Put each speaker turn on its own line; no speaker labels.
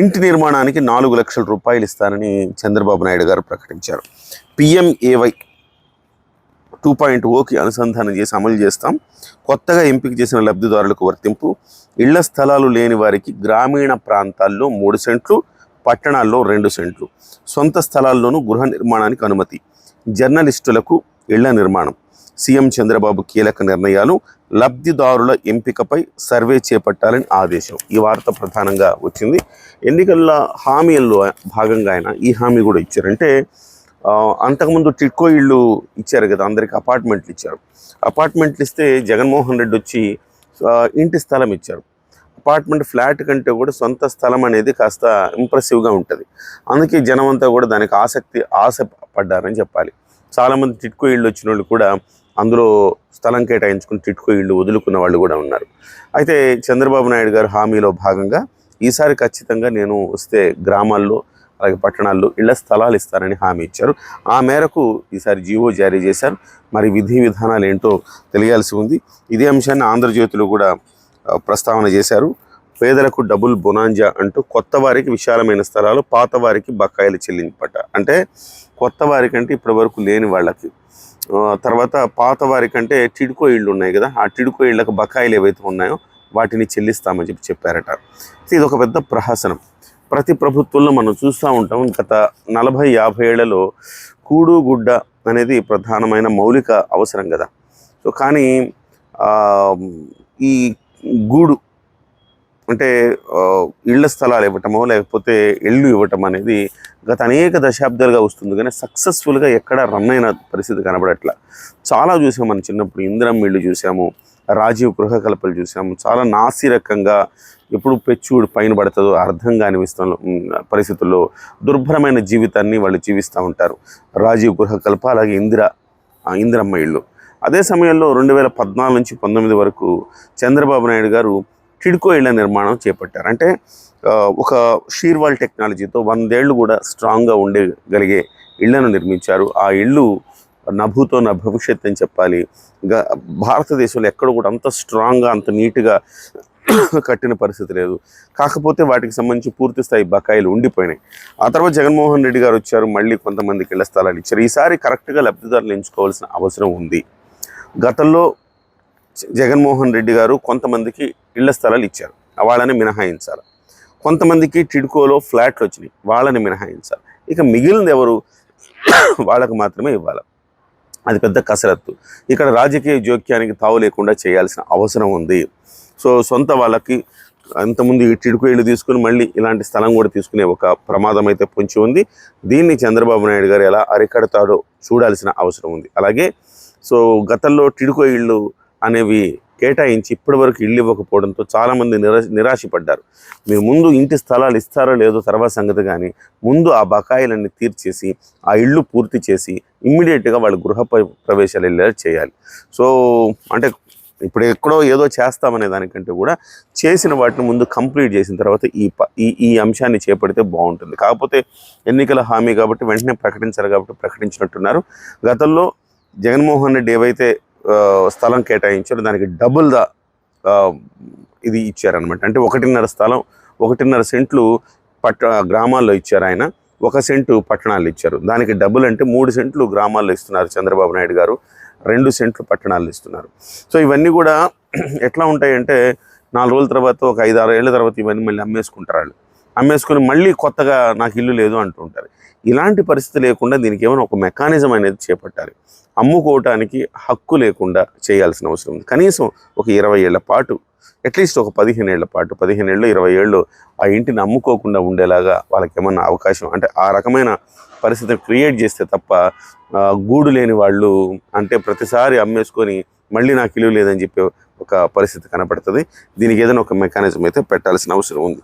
ఇంటి నిర్మాణానికి నాలుగు లక్షల రూపాయలు ఇస్తారని చంద్రబాబు నాయుడు గారు ప్రకటించారు. పిఎంఏవై టూ పాయింట్ ఓకి అనుసంధానం చేసి అమలు చేస్తాం. కొత్తగా ఎంపిక చేసిన లబ్ధిదారులకు వర్తింపు. ఇళ్ళ స్థలాలు లేని వారికి గ్రామీణ ప్రాంతాల్లో మూడు సెంట్లు పట్టణాల్లో రెండు సెంట్లు. సొంత స్థలాల్లోనూ గృహ నిర్మాణానికి అనుమతి. జర్నలిస్టులకు ఇళ్ళ నిర్మాణం. సీఎం చంద్రబాబు కీలక నిర్ణయాలు లబ్ధిదారుల ఎంపికపై సర్వే చేపట్టాలని ఆదేశం. ఈ వార్త ప్రధానంగా వచ్చింది. ఎన్నికల్లో హామీల్లో భాగంగా ఆయన ఈ హామీ కూడా ఇచ్చారంటే అంతకుముందు టిట్కో ఇళ్ళు ఇచ్చారు కదా అందరికి అపార్ట్మెంట్లు ఇచ్చారు. అపార్ట్మెంట్లు ఇస్తే జగన్మోహన్ రెడ్డి వచ్చి ఇంటి స్థలం ఇచ్చారు. అపార్ట్మెంట్ ఫ్లాట్ కంటే కూడా సొంత స్థలం అనేది కాస్త ఇంప్రెసివ్గా ఉంటుంది. అందుకే జనం అంతా కూడా దానికి ఆసక్తి ఆశ పడ్డారని చెప్పాలి. చాలామంది టిట్కో ఇళ్ళు వచ్చిన వాళ్ళు కూడా అందులో స్థలం కేటాయించుకుని టిట్కో ఇళ్ళు వదులుకున్న వాళ్ళు కూడా ఉన్నారు. అయితే చంద్రబాబు నాయుడు గారు హామీలో భాగంగా ఈసారి ఖచ్చితంగా నేను వస్తే గ్రామాల్లో అలాగే పట్టణాల్లో ఇళ్ళ స్థలాలు ఇస్తారని హామీ ఇచ్చారు. ఆ మేరకు ఈసారి జీవో జారీ చేశారు. మరి విధి విధానాలు ఏంటో తెలియాల్సి ఉంది. ఇదే అంశాన్ని ఆంధ్రజ్యోతిలో కూడా ప్రస్తావన చేశారు. పేదలకు డబుల్ బొనాంజా అంటూ కొత్త వారికి విశాలమైన స్థలాలు పాత వారికి బకాయిలు చెల్లింపట. అంటే కొత్త వారికంటే ఇప్పటి వరకు లేని వాళ్ళకి తర్వాత పాత వారికంటే టిడ్కో ఇళ్ళు ఉన్నాయి కదా ఆ టిడ్కో ఇళ్ళకు బకాయిలు ఏవైతే ఉన్నాయో వాటిని చెల్లిస్తామని చెప్పి చెప్పారట. ఇది ఒక పెద్ద ప్రహసనం. ప్రతి ప్రభుత్వంలో మనం చూస్తూ ఉంటాం గత నలభై యాభై ఏళ్ళలో కూడు గుడ్డ అనేది ప్రధానమైన మౌలిక అవసరం కదా. సో కానీ ఈ గూడు అంటే ఇళ్ళ స్థలాలు ఇవ్వటమో లేకపోతే ఇళ్ళు ఇవ్వటం అనేది గత అనేక దశాబ్దాలుగా వస్తుంది. కానీ సక్సెస్ఫుల్గా ఎక్కడ రన్ అయిన పరిస్థితి కనబడట్ల. చాలా చూసాం మనం చిన్నప్పుడు. ఇందిరం ఇళ్ళు చూసాము రాజీవ్ గృహకల్పలు చూసాము. చాలా నాసిరకంగా ఎప్పుడు పెచ్చుడు పైన పడుతుందో అర్థం కాని పరిస్థితుల్లో దుర్భరమైన జీవితాన్ని వాళ్ళు జీవిస్తూ ఉంటారు. రాజీవ్ గృహకల్ప అలాగే ఇందిర ఆ, ఇందిరమ్మ ఇళ్ళు. అదే సమయంలో రెండు వేల పద్నాలుగు నుంచి పంతొమ్మిది వరకు చంద్రబాబు నాయుడు గారు టిడ్కో ఇళ్ళ నిర్మాణం చేపట్టారు. అంటే ఒక షీర్వాల్ టెక్నాలజీతో వందేళ్ళు కూడా స్ట్రాంగ్గా ఉండగలిగే ఇళ్ళను నిర్మించారు. ఆ ఇళ్ళు నభూతో నా భవిష్యత్ అని చెప్పాలి. భారతదేశంలో ఎక్కడ కూడా అంత స్ట్రాంగ్గా అంత నీట్గా కట్టిన పరిస్థితి లేదు. కాకపోతే వాటికి సంబంధించి పూర్తి స్థాయి బకాయిలు ఉండిపోయినాయి. ఆ తర్వాత జగన్మోహన్ రెడ్డి గారు వచ్చారు. మళ్ళీ కొంతమందికి ఇళ్ళ స్థలాలు ఇచ్చారు. ఈసారి కరెక్ట్గా లబ్ధిదారులు ఎంచుకోవాల్సిన అవసరం ఉంది. గతంలో జగన్మోహన్ రెడ్డి గారు కొంతమందికి ఇళ్ళ స్థలాలు ఇచ్చారు. వాళ్ళని మినహాయించాలి. కొంతమందికి టిడ్కోలో ఫ్లాట్లు వచ్చినాయి. వాళ్ళని మినహాయించాలి. ఇక మిగిలింది ఎవరు? వాళ్ళకు మాత్రమే ఇవ్వాలి. అది పెద్ద కసరత్తు. ఇక్కడ రాజకీయ జోక్యానికి తావు లేకుండా చేయాల్సిన అవసరం ఉంది. సో సొంత వాళ్ళకి అంతకుముందు ఈ టిడ్కో ఇళ్ళు తీసుకుని మళ్ళీ ఇలాంటి స్థలం కూడా తీసుకునే ఒక ప్రమాదం అయితే పొంచి ఉంది. దీన్ని చంద్రబాబు నాయుడు గారు ఎలా అరికడతాడో చూడాల్సిన అవసరం ఉంది. అలాగే సో గతంలో టిడుకో ఇళ్ళు అనేవి కేటాయించి ఇప్పటివరకు ఇల్లు ఇవ్వకపోవడంతో చాలామంది నిరా నిరాశపడ్డారు. మీరు ముందు ఇంటి స్థలాలు ఇస్తారో లేదో తర్వాత సంగతి కానీ ముందు ఆ బకాయిలన్నీ తీర్చేసి ఆ ఇళ్ళు పూర్తి చేసి ఇమ్మీడియట్గా వాళ్ళు గృహ ప్రవేశాలు వెళ్ళేలా చేయాలి. సో అంటే ఇప్పుడు ఎక్కడో ఏదో చేస్తామనే దానికంటే కూడా చేసిన వాటిని ముందు కంప్లీట్ చేసిన తర్వాత ఈ ప- ఈ ఈ అంశాన్ని చేపడితే బాగుంటుంది. కాకపోతే ఎన్నికల హామీ కాబట్టి వెంటనే ప్రకటించారు కాబట్టి ప్రకటించినట్టున్నారు. గతంలో జగన్మోహన్ రెడ్డి ఏవైతే స్థలం కేటాయించారు. దానికి డబుల్ ద ఇది ఇచ్చారనమాట అంటే ఒకటిన్నర స్థలం ఒకటిన్నర సెంట్లు పట్ట గ్రామాల్లో ఇచ్చారు ఆయన. ఒక సెంటు పట్టణాలు ఇచ్చారు. దానికి డబుల్ అంటే మూడు సెంట్లు గ్రామాల్లో ఇస్తున్నారు చంద్రబాబు నాయుడు గారు. రెండు సెంట్లు పట్టణాలు ఇస్తున్నారు. సో ఇవన్నీ కూడా ఎట్లా ఉంటాయంటే నాలుగు రోజుల తర్వాత ఒక ఐదు ఆరు ఏళ్ళ తర్వాత ఇవన్నీ మళ్ళీ అమ్మేసుకుంటారు వాళ్ళు. అమ్మేసుకుని మళ్ళీ కొత్తగా నాకు ఇల్లు లేదు అంటూ ఉంటారు ఇలాంటి పరిస్థితి లేకుండా దీనికి ఏమైనా ఒక మెకానిజం అనేది చేపట్టాలి. అమ్ముకోవటానికి హక్కు లేకుండా చేయాల్సిన అవసరం ఉంది. కనీసం ఒక ఇరవై ఏళ్ళ పాటు అట్లీస్ట్ ఒక పదిహేను ఏళ్ళ పాటు పదిహేను ఏళ్ళు ఇరవై ఏళ్ళు ఆ ఇంటిని అమ్ముకోకుండా ఉండేలాగా వాళ్ళకి ఏమన్నా అవకాశం అంటే ఆ రకమైన పరిస్థితిని క్రియేట్ చేస్తే తప్ప గూడు లేని వాళ్ళు అంటే ప్రతిసారి అమ్మేసుకొని మళ్ళీ నాకు ఇల్లు లేదని చెప్పే ఒక పరిస్థితి కనపడుతుంది. దీనికి ఏదైనా ఒక మెకానిజం అయితే పెట్టాల్సిన అవసరం ఉంది.